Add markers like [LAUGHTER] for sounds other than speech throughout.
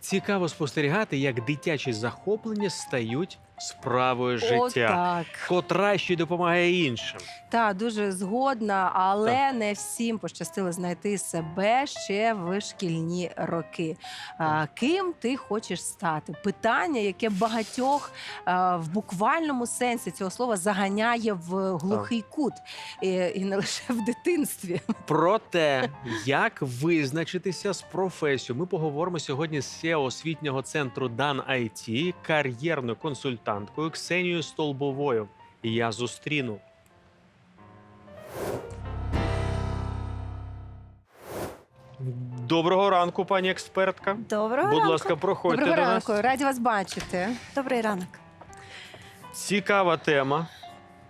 Цікаво спостерігати, як дитячі захоплення стають справою життя, Отак. котра ще й допомагає іншим. Та дуже згодна, але не всім пощастило знайти себе ще в шкільні роки. А, ким ти хочеш стати? Питання, яке багатьох а, в буквальному сенсі цього слова заганяє в глухий кут, і, і не лише в дитинстві. Про те, як визначитися з професією, ми поговоримо сьогодні з SEO освітнього центру Дан IT, кар'єрною консультанткою Ксенією Столбовою. І я зустріну. Доброго ранку, пані експертка. Доброго Будь ранку. ласка, проходьте Доброго до ранку, раді вас бачити. Добрий ранок. Цікава тема.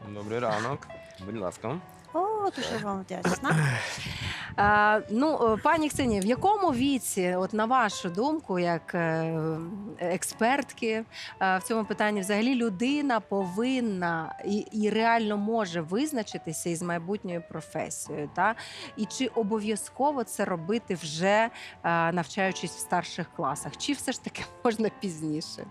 Добрий ранок. Будь ласка. О, дуже вам вдячна. А, ну, е, пані Ксенія, в якому віці, от на вашу думку, як е, експертки е, в цьому питанні, взагалі людина повинна і, і реально може визначитися із майбутньою професією? Та? І чи обов'язково це робити вже е, навчаючись в старших класах? Чи все ж таки [LAUGHS] можна пізніше?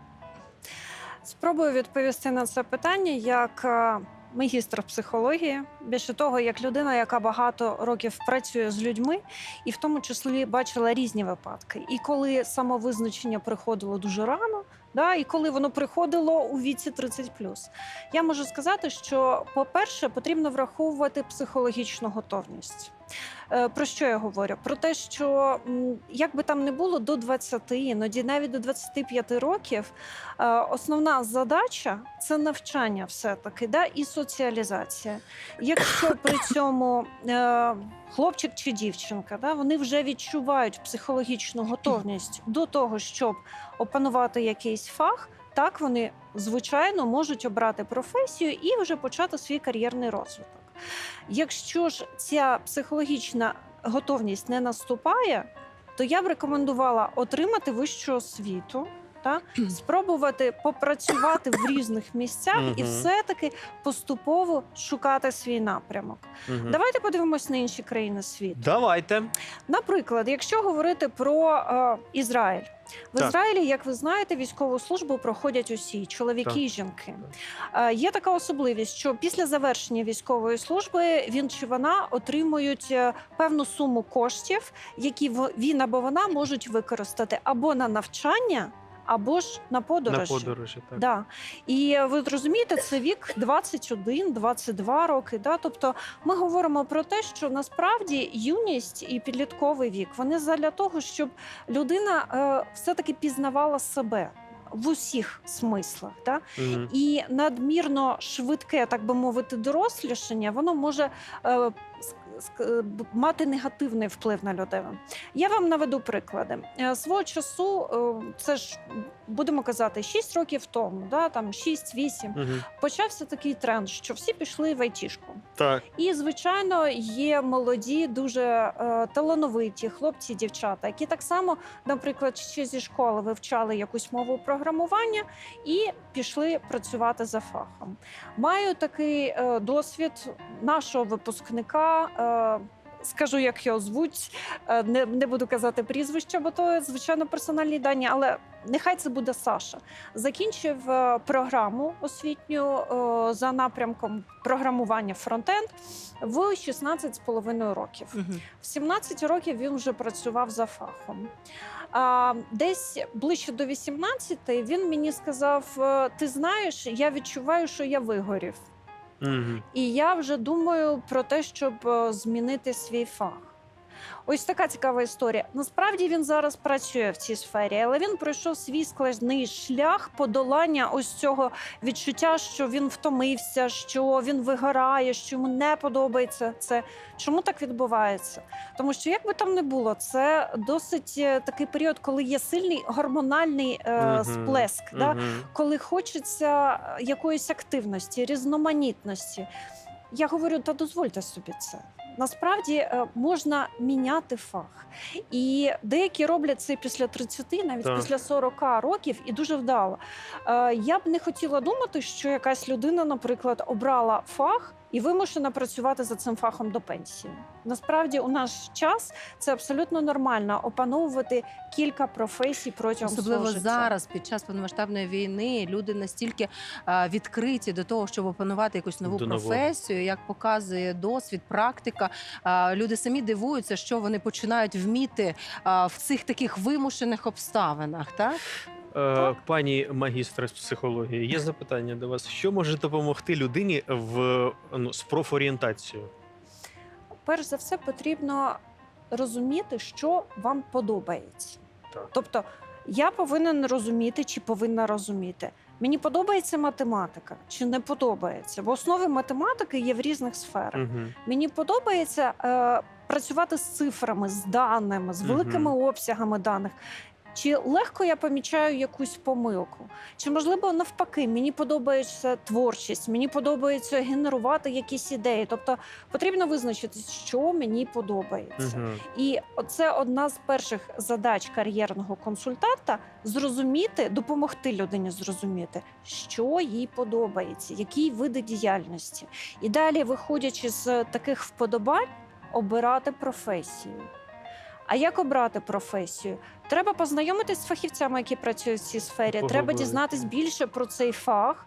Спробую відповісти на це питання як е, магістр психології. Більше того, як людина, яка багато років працює з людьми, і в тому числі бачила різні випадки. І коли самовизначення приходило дуже рано. Да, і коли воно приходило у віці 30 я можу сказати, що, по-перше, потрібно враховувати психологічну готовність. Е, Про що я говорю? Про те, що як би там не було до 20, іноді навіть до 25 років, е, основна задача це навчання, все-таки, да, і соціалізація. Якщо при [COUGHS] цьому е, хлопчик чи дівчинка, да, вони вже відчувають психологічну готовність до того, щоб опанувати якийсь фах. Так, вони звичайно можуть обрати професію і вже почати свій кар'єрний розвиток. Якщо ж ця психологічна готовність не наступає, то я б рекомендувала отримати вищу освіту. Та спробувати попрацювати в різних місцях і все-таки поступово шукати свій напрямок. Давайте подивимось на інші країни світу. Давайте. Наприклад, якщо говорити про е, Ізраїль, в Так. Ізраїлі, як ви знаєте, військову службу проходять усі чоловіки Так. і жінки. Е, є така особливість, що після завершення військової служби він чи вона отримують е, певну суму коштів, які він або вона можуть використати або на навчання, або ж на подорожі. На подорожі, так. Да. І ви розумієте, це вік 21-22 роки. Да? Тобто ми говоримо про те, що насправді юність і підлітковий вік вони задля того, щоб людина е, все-таки пізнавала себе. В усіх смислах, да? Мгм. і надмірно швидке, так би мовити, дорослішання, воно може е, мати негативний вплив на людину. Я вам наведу приклади. Е, Свого часу, е, це ж будемо казати, 6 років тому, да, там 6-8, Мгм. почався такий тренд, що всі пішли в айтішку. Так. І, звичайно, є молоді, дуже е, талановиті хлопці, дівчата, які так само, наприклад, ще зі школи вивчали якусь мову програмування і пішли працювати за фахом. Маю такий е, досвід нашого випускника. Е, Скажу, як його звуть, Е, не, не буду казати прізвище, бо то звичайно персональні дані, але нехай це буде Саша. Закінчив е, програму освітню е, за напрямком програмування фронтенд в 16,5 років. Мгм. В 17 років він вже працював за фахом. Десь ближче до 18 він мені сказав: «Е, Ти знаєш, я відчуваю, що я вигорів. Мгм. І я вже думаю про те, щоб е, змінити свій фах. Ось така цікава історія. Насправді він зараз працює в цій сфері, але він пройшов свій складний шлях подолання ось цього відчуття, що він втомився, що він вигорає, що йому не подобається це. Чому так відбувається? Тому що як би там не було, це досить е, такий період, коли є сильний гормональний е, сплеск. Да? Мгм. коли хочеться е, якоїсь активності, різноманітності. Я говорю, та дозвольте собі це. Насправді е, можна міняти фах. І деякі роблять це після 30, навіть Так. після 40 років, і дуже вдало. Е, Я б не хотіла думати, що якась людина, наприклад, обрала фах і вимушена працювати за цим фахом до пенсії. Насправді, у наш час це абсолютно нормально опановувати кілька професій протягом Особливо свого життя. зараз, під час повномасштабної війни, люди настільки а, відкриті до того, щоб опанувати якусь нову До нового. професію, як показує досвід, практика. А, люди самі дивуються, що вони починають вміти а, в цих таких вимушених обставинах. Так пані магістр з психології, є запитання до вас. Що може допомогти людині в ну, з профорієнтацією? перш за все потрібно розуміти, що вам подобається. Так. Тобто, я повинен розуміти чи повинна розуміти. Мені подобається математика чи не подобається? В основі математики є в різних сферах. Угу. Мені подобається е, працювати з цифрами, з даними, з великими обсягами даних. Чи легко я помічаю якусь помилку? Чи можливо навпаки, мені подобається творчість, мені подобається генерувати якісь ідеї. Тобто потрібно визначити, що мені подобається. Угу. І це одна з перших задач кар'єрного консультанта зрозуміти, допомогти людині зрозуміти, що їй подобається, які види діяльності. І далі, виходячи з таких вподобань, обирати професію. А як обрати професію? Треба познайомитись з фахівцями, які працюють в цій сфері. Треба дізнатись більше про цей фах.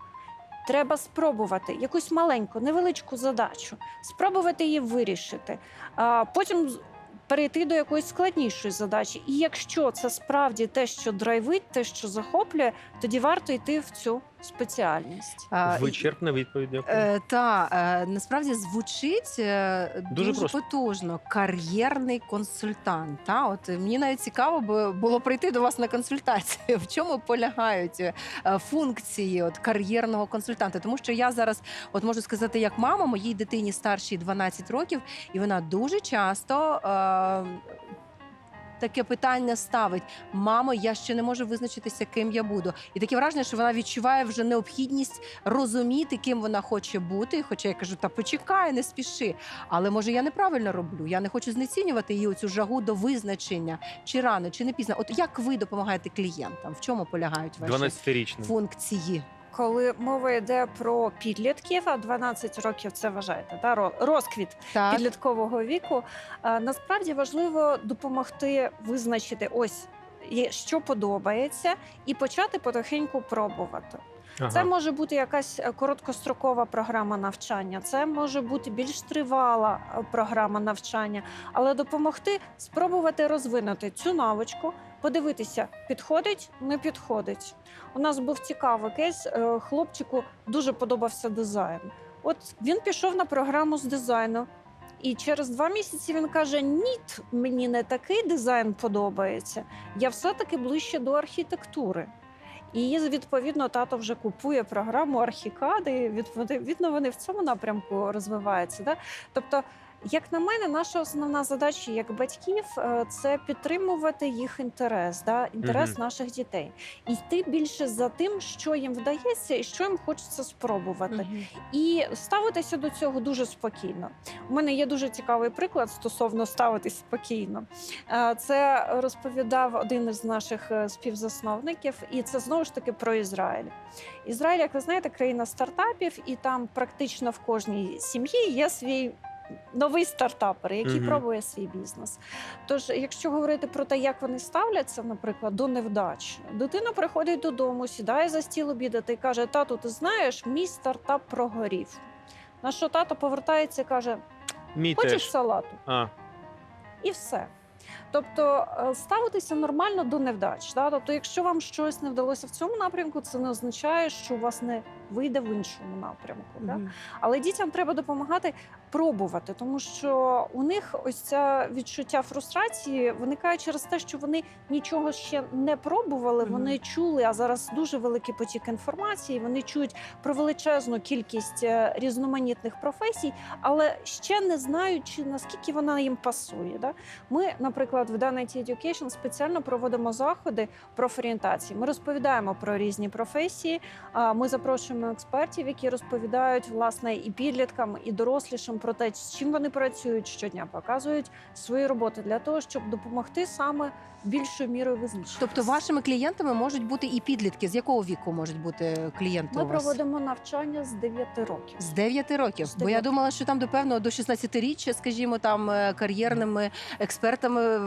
Треба спробувати якусь маленьку, невеличку задачу, спробувати її вирішити, а потім з- перейти до якоїсь складнішої задачі. І якщо це справді те, що драйвить, те, що захоплює, тоді варто йти в цю спеціальність. А, Вичерпна відповідь. Дякую. Е, та е, насправді звучить е, Дуже дуже, просто. потужно. Кар'єрний консультант. Та от е, мені навіть цікаво було прийти до вас на консультацію. [LAUGHS] В чому полягають е, функції от кар'єрного консультанта? Тому що я зараз, от можу сказати, як мама, моїй дитині старшій 12 років, і вона дуже часто. Е, Таке питання ставить: мамо, я ще не можу визначитися, ким я буду. І таке враження, що вона відчуває вже необхідність розуміти, ким вона хоче бути. Хоча я кажу, та почекай, не спіши. Але може я неправильно роблю. Я не хочу знецінювати її оцю жагу до визначення, чи рано, чи не пізно. От як ви допомагаєте клієнтам? В чому полягають ваші 12-річна. функції? Коли мова йде про підлітків, а 12 років це вважаєте, та розквіт Так, підліткового віку. Насправді важливо допомогти визначити ось що подобається, і почати потихеньку пробувати. Ага. Це може бути якась е, короткострокова програма навчання, це може бути більш тривала е, програма навчання, але допомогти спробувати розвинути цю навичку, подивитися, підходить, не підходить. У нас був цікавий кейс. е, Хлопчику дуже подобався дизайн. От він пішов на програму з дизайну. І через два місяці він каже: Ні, мені не такий дизайн подобається. Я все-таки ближче до архітектури. І відповідно тато вже купує програму архікади. Відповідно, вони в цьому напрямку розвиваються. Да? Тобто, як на мене, наша основна задача як батьків е, це підтримувати їх інтерес, да? інтерес Мгм. наших дітей, і йти більше за тим, що їм вдається, і що їм хочеться спробувати Мгм. і ставитися до цього дуже спокійно. У мене є дуже цікавий приклад стосовно ставитись спокійно. Е, Це розповідав один із наших е, співзасновників, і це знову ж таки про Ізраїль. Ізраїль, як ви знаєте, країна стартапів, і там практично в кожній сім'ї є свій. Новий стартапер, який Мгм. пробує свій бізнес. Тож, якщо говорити про те, як вони ставляться, наприклад, до невдач, дитина приходить додому, сідає за стіл обідати і каже: Тату, ти знаєш, мій стартап прогорів. На що тато повертається і каже: Мій Хочеш теж. салату? А, І все. Тобто е, ставитися нормально до невдач. Да? Тобто, якщо вам щось не вдалося в цьому напрямку, це не означає, що у вас не вийде в іншому напрямку. Да? Мгм. Але дітям треба допомагати пробувати, тому що у них ось це відчуття фрустрації виникає через те, що вони нічого ще не пробували. Мгм. Вони чули, а зараз дуже великий потік інформації. Вони чують про величезну кількість е, різноманітних професій, але ще не знають, наскільки вона їм пасує. Да? Ми, наприклад, в Dana IT Education спеціально проводимо заходи профорієнтації. Ми розповідаємо про різні професії. Ми запрошуємо експертів, які розповідають власне і підліткам, і дорослішим про те, з чим вони працюють щодня, показують свої роботи для того, щоб допомогти саме більшою мірою визначитися. Тобто вашими клієнтами можуть бути і підлітки. З якого віку можуть бути клієнти ми у вас? проводимо навчання з 9 років. З 9 років. З Бо я думала, що там до певного до 16-річчя, скажімо, там е, кар'єрними експертами е,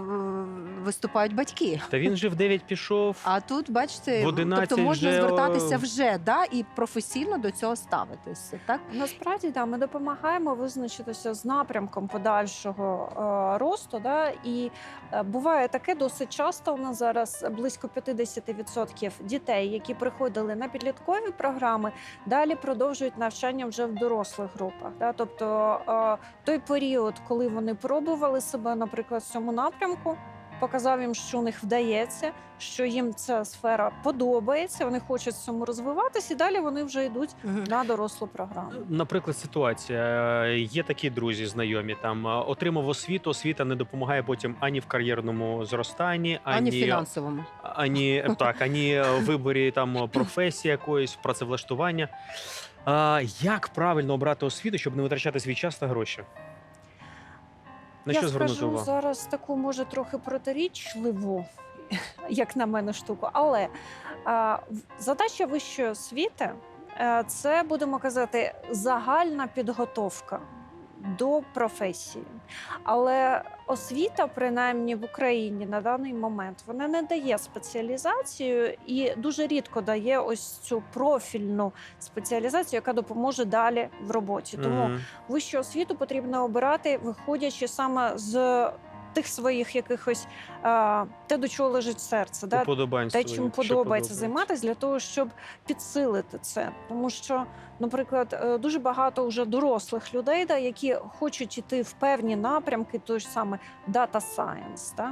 виступають батьки. Та він же в 9 пішов. А тут, бачите, В 11 тобто можна вже, звертатися вже да, і професійно до цього ставитися. Так? Насправді да, ми допомагаємо визначитися з напрямком подальшого е, росту. Да, і е, буває таке досить часто. У нас зараз близько 50% дітей, які приходили на підліткові програми, далі продовжують навчання вже в дорослих групах. Да, тобто е, той період, коли вони пробували себе, наприклад, в цьому напрямку. Показав їм, що у них вдається, що їм ця сфера подобається. Вони хочуть в цьому розвиватися, і далі вони вже йдуть на дорослу програму. Наприклад, ситуація є такі друзі, знайомі там отримав освіту. Освіта не допомагає потім ані в кар'єрному зростанні, Ані ані в фінансовому. ані [LAUGHS] так, ані в виборі там професії якоїсь працевлаштування. А, як правильно обрати освіту, щоб не витрачати свій час та гроші? На Я що звернути скажу увагу? зараз таку, може, трохи протирічливу, [LAUGHS] як на мене, штуку. Але а, задача вищої освіти а, це, будемо казати, загальна підготовка до професії. Але освіта, принаймні в Україні на даний момент, вона не дає спеціалізацію і дуже рідко дає ось цю профільну спеціалізацію, яка допоможе далі в роботі. Тому Мгм. вищу освіту потрібно обирати, виходячи саме з тих своїх якихось а, те, до чого лежить серце, да? Те, своїх, чим подобається займатися, для того, щоб підсилити це. Тому що, наприклад, е, дуже багато вже дорослих людей, да, які хочуть іти в певні напрямки, той ж саме Data Science. Да?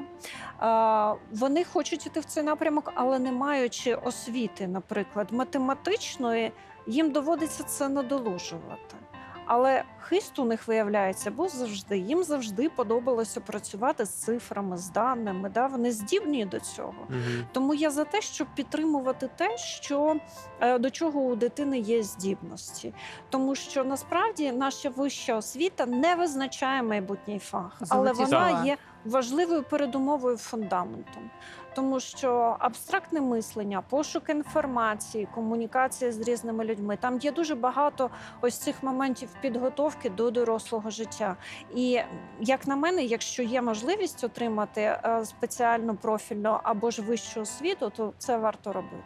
А, вони хочуть іти в цей напрямок, але не маючи освіти, наприклад, математичної, їм доводиться це надолужувати. Але хист у них виявляється, бо завжди їм завжди подобалося працювати з цифрами, з даними. Да? Вони здібні до цього. Угу. Тому я за те, щоб підтримувати те, що е, до чого у дитини є здібності, тому що насправді наша вища освіта не визначає майбутній фах, але Золоті вона слова. є важливою передумовою фундаментом. Тому що абстрактне мислення, пошук інформації, комунікація з різними людьми там є дуже багато ось цих моментів підготовки до дорослого життя. І як на мене, якщо є можливість отримати е, спеціальну профільну або ж вищу освіту, то це варто робити.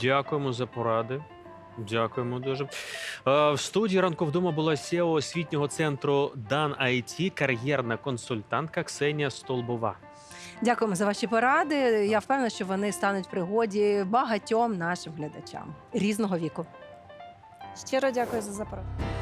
Дякуємо за поради. Дякуємо дуже. Е, В студії ранку вдома була SEO освітнього центру Дан IT, кар'єрна консультантка Ксенія Столбова. Дякуємо за ваші поради. Я впевнена, що вони стануть в пригоді багатьом нашим глядачам різного віку. Щиро дякую за запрошення.